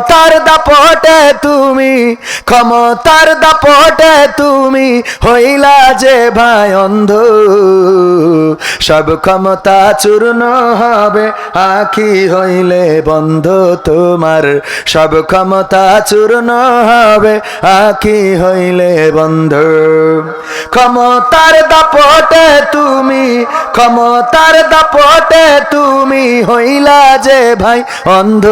ক্ষমতার দাপটে তুমি, ক্ষমতার দাপটে তুমি হইলা যে ভাই অন্ধ। সব ক্ষমতা চূর্ণ হবে, আখি হইলে বন্ধ তোমার। সব ক্ষমতা চূর্ণ হবে, আখি হইলে বন্ধ। ক্ষমতার দাপটে তুমি, ক্ষমতার দাপটে তুমি হইলা যে ভাই অন্ধ।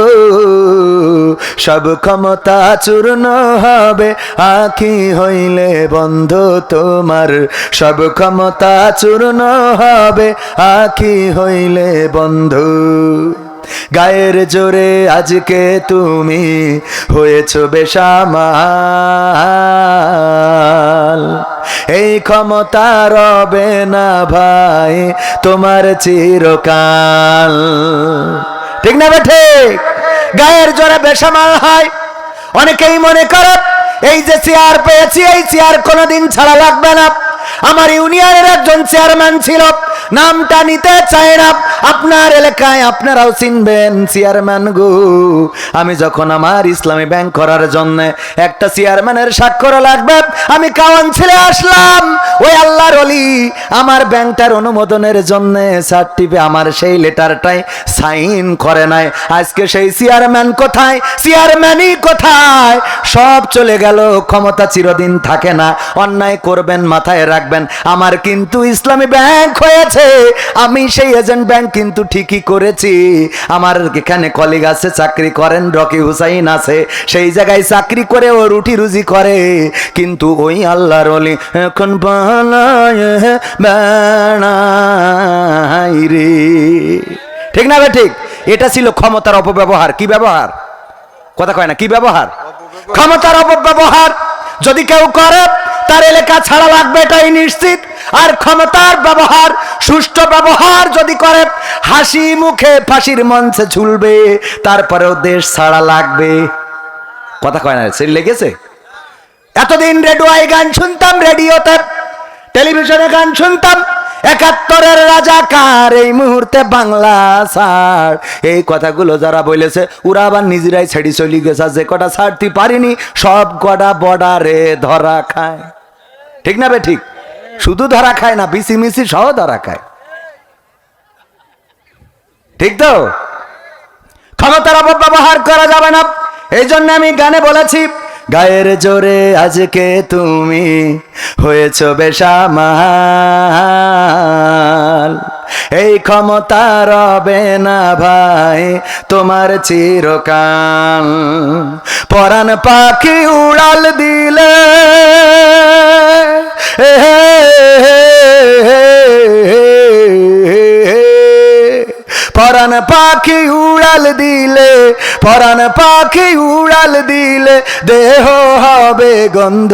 সব ক্ষমতা চূর্ণ হবে, আখি হইলে বন্ধ তোমার। সব ক্ষমতা চূর্ণ হবে, আখি হইলে বন্ধু। গায়ের জোরে আজকে তুমি হয়েছ বেসামাল। এই ক্ষমতা রবে না ভাই তোমার চিরকাল। ঠিক না বে ঠিক? গায়ের জোরে বেসামাল হয়। অনেকেই মনে করে, এই যে চেয়ার পেয়েছি, এই চেয়ার কোনোদিন ছাড়া লাগবে না। আমার ইউনিয়নের একজন চেয়ারম্যান ছিল, নামটা নিতে চায় না। আপনার এলাকায় আপনারাও চিনবেন, চেয়ারম্যান গো। আমি যখন আমার ইসলামী ব্যাংক করার জন্য একটা চেয়ারম্যানের স্বাক্ষর লাগবে, আমি কাওয়ান ছেলে আসলাম। ওই আল্লাহর অলি আমার ব্যাংকটার অনুমোদনের জন্য সার্টিফিকেট আমার সেই লেটারটাই সাইন করে নাই। আজকে সেই চেয়ারম্যান কোথায়? চেয়ারম্যানই কোথায়? সব চলে গেল, ক্ষমতা চিরদিন থাকে না। অন্যায় করবেন মাথায় রাখবেন। আমার কিন্তু ইসলামী ব্যাংক হয়েছে। আমি সেই এজেন্ট ব্যাংক কিন্তু ঠিকই করেছি। আমার এখানে কলিগ আছে, চাকরি করেন, রকি হুসাইন আছে। সেই জায়গায় চাকরি করে ও রুটি রুজি করে। কিন্তু ওই আল্লাহর অলি এখন বানায় রে। ঠিক না বে ঠিক? এটা ছিল ক্ষমতার অপব্যবহার। কি ব্যবহার? কথা কয় না, কি ব্যবহার? ক্ষমতার অপব্যবহার। যদি কেউ করে তার এলাকা ছাড়া লাগবে এটাই নিশ্চিত। আর ক্ষমতার ব্যবহার, সুষ্ঠু ব্যবহার যদি করে, হাসি মুখে ফাঁসির মঞ্চে ঝুলবে, তারপরেও দেশ ছাড়া লাগবে। কথা কয় না সে লেগেছে? এতদিন রেডিওয় গান শুনতাম, রেডিওতে, টেলিভিশনে গান শুনতাম, একাত্তরের রাজাকার এই মুহূর্তে বাংলা ছাড়। এই কথাগুলো যারা বলেছে, ওরা আবার নিজেরাই ছেড়ে চলে গেছে, যে কটা ছাড়তে পারিনি, সব কটা বর্ডারে ধরা খায়। ঠিক না বে ঠিক? শুধু ধরা খায় না বিসি মিসি সহ ধরা খায়। ঠিক তো? ক্ষমতার অপব্যবহার করা যাবে না। এই জন্য আমি গানে বলেছি, গায়ের জোরে আজকে তুমি হয়েছ বেসামাল। এই ক্ষমতা রবে না ভাই, তোমার চিরকাল। পরাণ পাখি উড়াল দিলে পরাণ পাখি উড়াল দিলে দেহ হবে গন্ধ।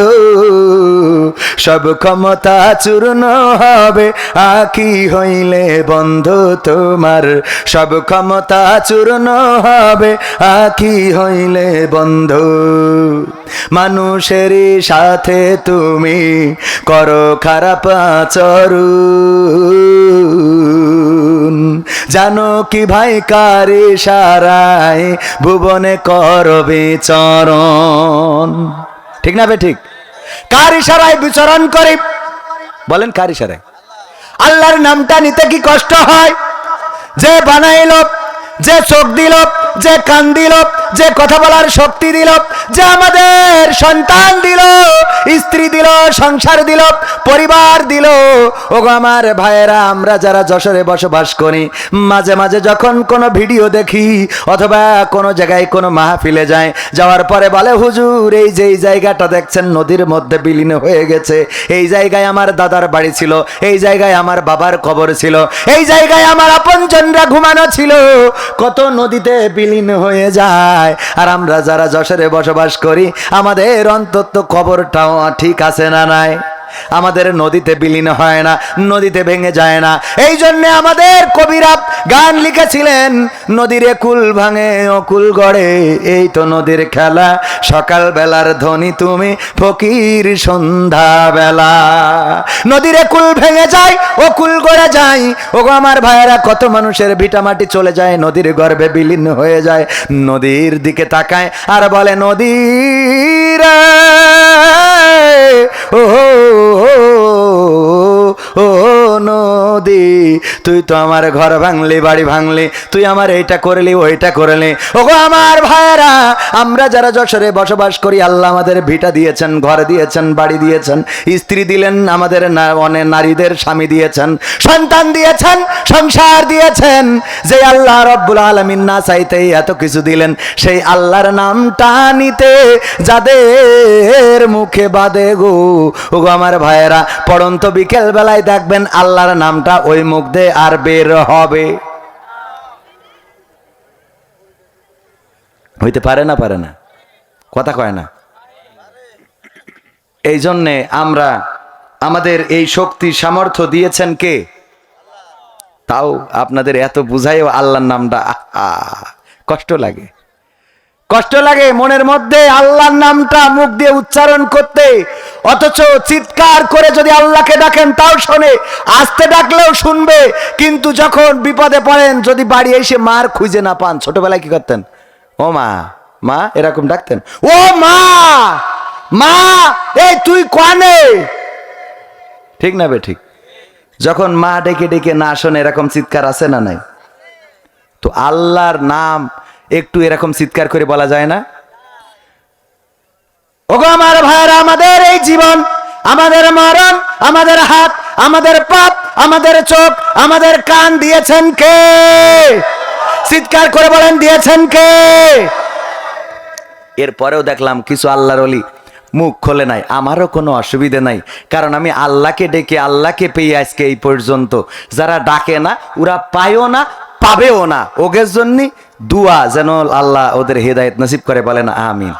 সব ক্ষমতা চূর্ণ হবে, আখি হইলে বন্ধ তোমার। সব ক্ষমতা চূর্ণ হবে, আখি হইলে বন্ধ। মানুষের সাথে তুমি করো খারাপ আচরণ জানো কি ভাই কারে সারায়, ভুবনে করবে বিচরণ ঠিক না বে ঠিক? কার ইশারায় বিচরণ করে? বলেন কার ইশারায় আল্লাহর নামটা নিতে কি কষ্ট হয়? যে বানাইল, যে চোখ দিল, যে কান দিল, যে কথা বলার শক্তি দিল যে আমাদের সন্তান দিল, স্ত্রী দিল, সংসার দিল, পরিবার দিল, ওগো আমার ভাইয়েরা, আমরা যারা যশোরে বসবাস করি, মাঝে মাঝে যখন কোনো ভিডিও দেখি, অথবা কোনো জায়গায় কোনো মাহফিলে যায় যাওয়ার পরে বলে, হুজুর, এই যে এই জায়গাটা দেখছেন, নদীর মধ্যে বিলীন হয়ে গেছে, এই জায়গায় আমার দাদার বাড়ি ছিল, এই জায়গায় আমার বাবার কবর ছিল, এই জায়গায় আমার আপন আপনজনরা ঘুমানো ছিল, কত নদীতে বিলীন হয়ে যায়। আর আমরা যারা যশোরে বসবাস করি আমাদের অন্তত কবরটাও ঠিক আছে না নাই? আমাদের নদীতে বিলীন হয় না, নদীতে ভেঙে যায় না। এই জন্যে আমাদের কবিরা গান লিখেছিলেন, নদীর কুল ভাঙে অকুল গড়ে, এই তো নদীর খেলা। সকাল বেলার ধ্বনি তুমি ফকির সন্ধ্যা বেলা নদীর কুল ভেঙে যায় অকুল গড়ে যায়, ওগো আমার ভাইয়েরা, কত মানুষের ভিটামাটি চলে যায়, নদীর গর্ভে বিলীন হয়ে যায়। নদীর দিকে তাকায় আর বলে, নদীর ও ও নদী তুই তো আমার ঘর ভাঙলি, বাড়ি ভাঙলি, তুই আমার এইটা করলি, ওইটা করলি। ওগো আমার ভাইয়েরা, আমরা যারা যশোরে বসবাস করি, আল্লাহ আমাদের ভিটা দিয়েছেন, ঘর দিয়েছেন, বাড়ি দিয়েছেন, স্ত্রী দিলেন, আমাদের অনেক নারীদের স্বামী দিয়েছেন, সন্তান দিয়েছেন, সংসার দিয়েছেন, যে আল্লাহ রব্বুল আলমিন না চাইতেই এত কিছু দিলেন, সেই আল্লাহর নামটা নিতে যাদের মুখে বাদে গো। ওগো আমার ভাইয়েরা, পড়ন্ত বিকেল বেলায় দেখবেন আল্লাহর নামটা ওই মুখ দিয়ে আর বের হবে। হইতে পারে না পারে না। কথা কয় না। এই জন্যে আমরা আমাদের এই শক্তি সামর্থ্য দিয়েছেন কে? তাও আপনাদের এত বুঝাইও আল্লাহর নামটা কষ্ট লাগে। কষ্ট লাগে মনের মধ্যে আল্লাহর নামটা মুখ দিয়ে উচ্চারণ করতে। অথচ চিৎকার করে যদি আল্লাহকে ডাকেন তাও শোনে, আস্তে ডাকলেও শুনবে। কিন্তু যখন বিপদে পড়েন, যদি বাড়ি এসে মার খুঁজে না পান, ছোটবেলায় কি করতেন? ও মা মা, এরকম ডাকতেন। ও মা মা, এই তুই কানে? ঠিক না বে, ঠিক। যখন মা ডেকে ডেকে না শোনে, এরকম চিৎকার আছে না নাই? তো আল্লাহর নাম একটু এরকম চিৎকার করে বলা যায় না? ওগো আমার ভাইরা আমাদের এই জীবন, আমাদের মরণ, আমাদের হাত, আমাদের পাপ, আমাদের চোখ, আমাদের কান দিয়েছেন কে? চিৎকার করে বলেন, দিয়েছেন কে? এরপরেও দেখলাম কিছু আল্লাহর অলি মুখ খোলে নাই। আমারও কোনো অসুবিধে নাই, কারণ আমি আল্লাহকে ডেকে আল্লাহকে পেয়ে আজকে এই পর্যন্ত। যারা ডাকে না, ওরা পায়ও না, পাবেও না। ওগের জন্য দুয়া যেন আল্লাহ ওদের হেদায়ত নসিব করে বলেন আমিন।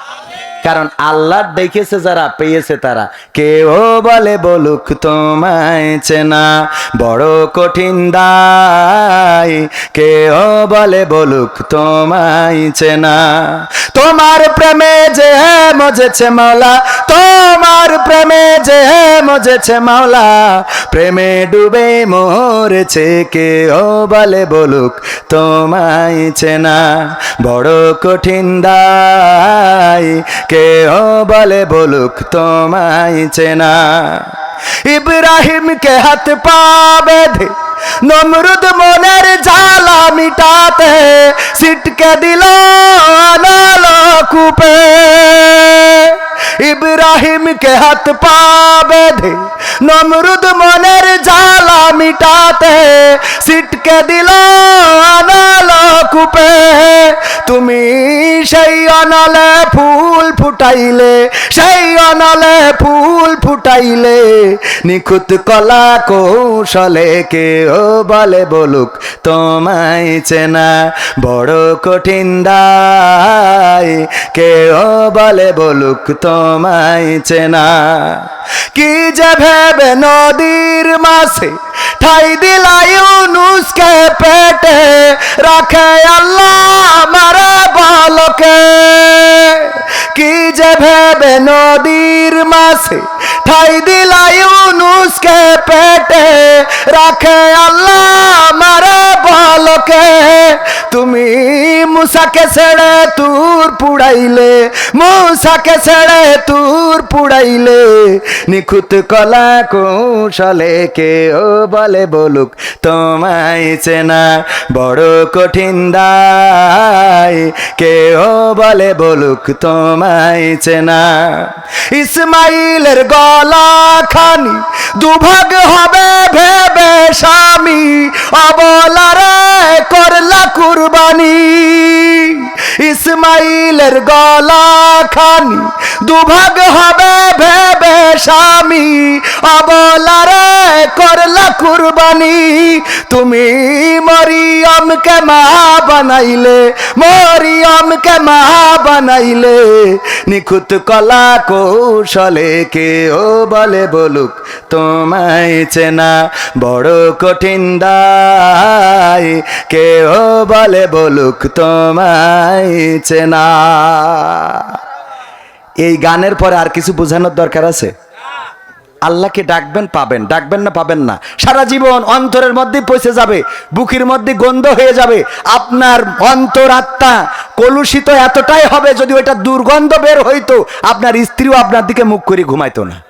কারণ আল্লাহ ডেকেছে যারা, পেয়েছে তারা। কেউ বলে বলুক তোমায় চেনা, বড় কঠিন দায়। কেউ বলে বলুক তোমায় চেনা। তোমার প্রেমে যে মজেছে মাওলা, তোমার প্রেমে যে মজেছে মাওলা। প্রেমে ডুবে মরেছে কেউ বলে বলুক তোমায় চেনা। বড় কঠিন দায় কেউ বলে বলুক তোমায় চেনা। ইব্রাহিমকে হাত পা বেঁধে নমরুদ মনের জ্বালা মিটাতে সিটকে দিল কূপে ইব্রাহিমকে হাত পা বেঁধে নমরুদ মনের জ্বালা মিটাতে সিটকে দিল কূপে তুমি সেই অনলে ফুটাইলে, সেই অনলে ফুল ফুটাইলে, নিখুঁত কলা কৌশলে কেউ বলে বলুক, তোমায় চেনা বড় কঠিন দায়। কেউ বলে বলুক, তোমায় চেনা। কি যে ভেবে নদীর মাসে ঠাই দিলায়ু নুসকে পেটে, রাখে আল্লাহ মারা বালকে। কি যে ভেবে নদীর মাসে ঠাই দিলায়ু নুসকে পেটে? রাখে আল্লাহ মারা বলকে। তুমি মুসাকে ছেড়ে তুর পুড়াইলে, মুসাকে ছেড়ে তুর পুড়াইলে, নিখুঁত কলা কৌশলে কেউ বলে বলুক, তোমায় চেনা বড় কঠিন দায়। কেউ বলে বলুক, তোমায় চেনা। ইসমাইলের গলা খানি, দুভাগ হবে ভেবে স্বামী। অবলারে করলা কুরবানি। ইসমাইলের গলা খানি, দুভাগ হবে ভেবে স্বামী। অবলারে করলা কুরবানি, তুমি মরিয়মকে মা বানাইলে মরিয়মকে মা বানাইলে। নিখুঁত কলা কৌশলে কেউ বলে বলুক, তোমায় চেনা বড় কঠিন দায়। কেউ বলে বলুক, তোমায় চেনা এই গানের পরে আর কিছু বোঝানোর দরকার আছে? আল্লাহকে ডাকবেন, পাবেন। ডাকবেন না, পাবেন না। সারা জীবন অন্তরের মধ্যে পৌঁছে যাবে। বুকের মধ্যে গন্ধ হয়ে যাবে। আপনার অন্তর আত্মা কলুষিত এতটাই হবে যদি ওইটা দুর্গন্ধ বের হইতো, আপনার স্ত্রীও আপনার দিকে মুখ করে ঘুমাইতো না।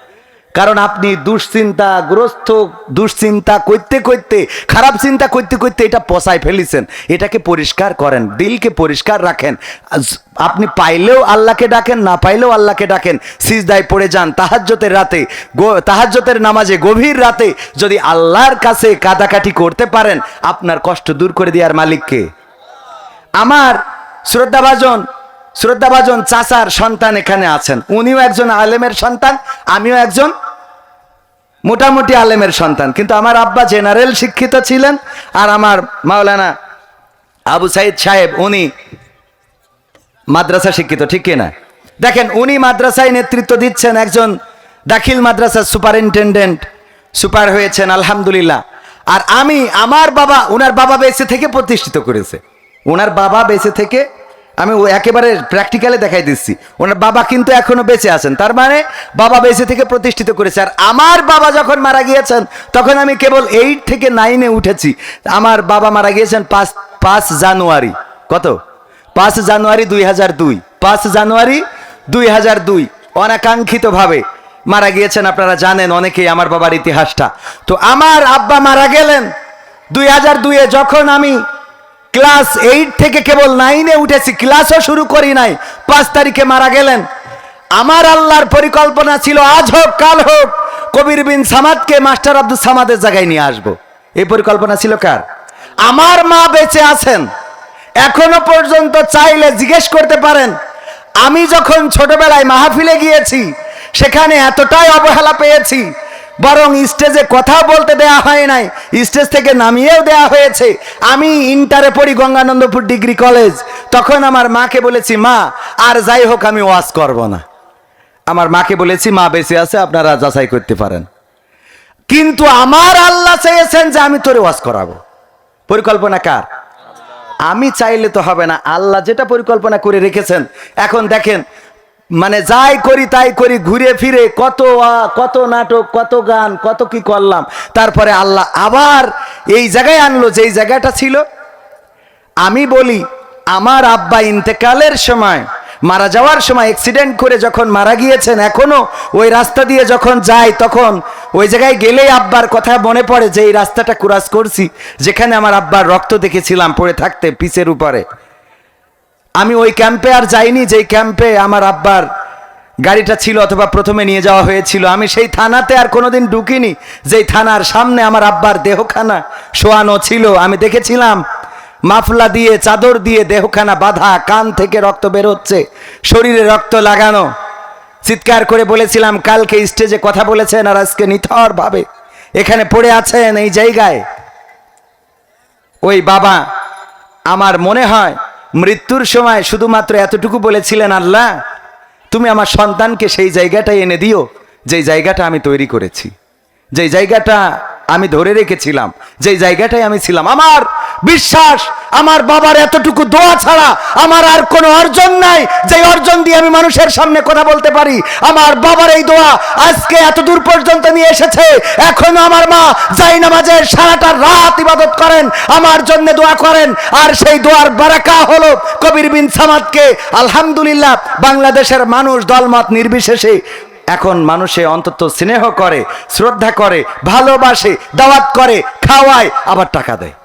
কারণ আপনি দুশ্চিন্তা গ্রস্ত, দুশ্চিন্তা করতে করতে, খারাপ চিন্তা করতে করতে এটা পচায় ফেলিছেন। এটাকে পরিষ্কার করেন, দিলকে পরিষ্কার রাখেন। আপনি পাইলেও আল্লাহকে ডাকেন, না পাইলেও আল্লাহকে ডাকেন, সিজদায় পড়ে যান। তাহাজ্জতের রাতে তাহাজ্জতের নামাজে, গভীর রাতে যদি আল্লাহর কাছে কাদাকাটি করতে পারেন, আপনার কষ্ট দূর করে দেওয়ার মালিককে। আমার শ্রদ্ধাভাজন শ্রদ্ধাভাজন চাচার সন্তান এখানে আছেন। উনিও একজন আলেমের সন্তান, আমিও একজন মোটামুটি আলেমের সন্তান, কিন্তু আমার আব্বা জেনারেল শিক্ষিত ছিলেন আর আমার মাওলানা আবু সাইদ সাহেব, উনি মাদ্রাসা শিক্ষিত, ঠিক কিনা দেখেন, উনি মাদ্রাসায় নেতৃত্ব দিচ্ছেন একজন দাখিল মাদ্রাসার সুপারিনটেন্ডেন্ট, সুপার হয়েছেন, আলহামদুলিল্লাহ। আর আমি, আমার বাবা ওনার বাবা বেঁচে থেকে প্রতিষ্ঠিত করেছে। ওনার বাবা বেঁচে থেকে আমি একেবারে প্র্যাকটিক্যালে দেখাই দিচ্ছি। ওনার বাবা কিন্তু এখনও বেঁচে আছেন। তার মানে বাবা বেঁচে থেকে প্রতিষ্ঠিত করেছে। আর আমার বাবা যখন মারা গিয়েছেন, তখন আমি কেবল এইট থেকে নাইনে উঠেছি। আমার বাবা মারা গিয়েছেন পাঁচ পাঁচ জানুয়ারি। কত? পাঁচ জানুয়ারি দুই হাজার দুই। পাঁচ জানুয়ারি দুই হাজার দুই। অনাকাঙ্ক্ষিতভাবে মারা গিয়েছেন আপনারা জানেন, অনেকেই আমার বাবার ইতিহাসটা। তো আমার আব্বা মারা গেলেন। দুই হাজার দুইয়ে যখন আমি ক্লাস এইট থেকে কেবল নাইনে উঠেছি, ক্লাসও শুরু করি নাই, পাঁচ তারিখে মারা গেলেন। আমার আল্লাহর পরিকল্পনা ছিল, আজ হোক, কাল হোক, কবির বিন সামাদকে মাস্টার আব্দুল সামাদের জায়গায় নিয়ে আসব। এই পরিকল্পনা ছিল কার? আমার মা বেঁচে আছেন। এখনও পর্যন্ত চাইলে জিজ্ঞেস করতে পারেন, আমি যখন ছোটবেলায় মাহফিলে গিয়েছি, সেখানে এতটাই অবহেলা পেয়েছি বরং স্টেজে কথা বলতে দেয়া হয় নাই। স্টেজ থেকে নামিয়েও দেয়া হয়েছে। আমি ইন্টারে পড়ি গঙ্গানন্দপুর ডিগ্রি কলেজ। তখন আমার মাকে বলেছি, মা, আর যাই হোক, আমি ওয়াজ করব না। আমার মাকে বলেছি, মা, বেঁচে আছে, আপনারা যাচাই করতে পারেন। কিন্তু আমার আল্লাহ চেয়েছেন যে আমি তোরে ওয়াজ করাবো। পরিকল্পনা কার? আমি চাইলে তো হবে না। আল্লাহ যেটা পরিকল্পনা করে রেখেছেন। এখন দেখেন মানে যাই করি তাই করি, ঘুরে ফিরে কত কত নাটক, কত গান, কত কি করলাম। তারপরে আল্লাহ আবার এই জায়গায় আনলো, যেই জায়গাটা ছিল। আমি বলি, আমার আব্বা ইন্তেকালের সময়, মারা যাওয়ার সময় অ্যাক্সিডেন্ট করে যখন মারা গিয়েছেন, এখনও ওই রাস্তা দিয়ে যখন যাই তখন ওই জায়গায় গেলেই আব্বার কথা মনে পড়ে যে, এই রাস্তাটা ক্রাস করছি, যেখানে আমার আব্বার রক্ত দেখেছিলাম, পড়ে থাকতে পিচের উপরে। আমি ওই ক্যাম্পে আর যাইনি, যেই ক্যাম্পে আমার আব্বার গাড়িটা ছিল অথবা প্রথমে নিয়ে যাওয়া হয়েছিল। আমি সেই থানাতে আর কোনোদিন ঢুকিনি, যেই থানার সামনে আমার আব্বার দেহখানা শোয়ানো ছিল। আমি দেখেছিলাম, মাফলা দিয়ে, চাদর দিয়ে দেহখানা বাঁধা, কান থেকে রক্ত বেরোচ্ছে শরীরে রক্ত লাগানো। চিৎকার করে বলেছিলাম, কালকে স্টেজে কথা বলেছেন আর আজকে নিথর ভাবে এখানে পড়ে আছেন এই জায়গায়। ওই বাবা, আমার মনে হয় মৃত্যুর সময় শুধুমাত্র এতটুকু বলেছিলেন, আল্লাহ, তুমি আমার সন্তানকে সেই জায়গাটায় এনে দিও যে জায়গাটা আমি তৈরি করেছি। যে জায়গাটা আমি ধরে রেখেছিলাম যে জায়গাটায় আমি ছিলাম। আমার বিশ্বাস আমার বাবার এতটুকু দোয়া ছাড়া আমার আর কোনো অর্জন নাই। যে অর্জন দিয়ে আমি মানুষের সামনে কথা বলতে পারি, আমার বাবার এই দোয়া আজকে এত দূর পর্যন্ত নিয়ে এসেছে। এখনও আমার মা যাই নামাজের সারাটা রাত ইবাদত করেন, আমার জন্য দোয়া করেন, আর সেই দোয়ার বারাকা হলো কবির বিন সামাদকে, আলহামদুলিল্লাহ, বাংলাদেশের মানুষ দলমত নির্বিশেষে এখন মানুষে অন্তত স্নেহ করে, শ্রদ্ধা করে, ভালোবাসে, দাওয়াত করে, খাওয়ায়, আবার টাকা দেয়।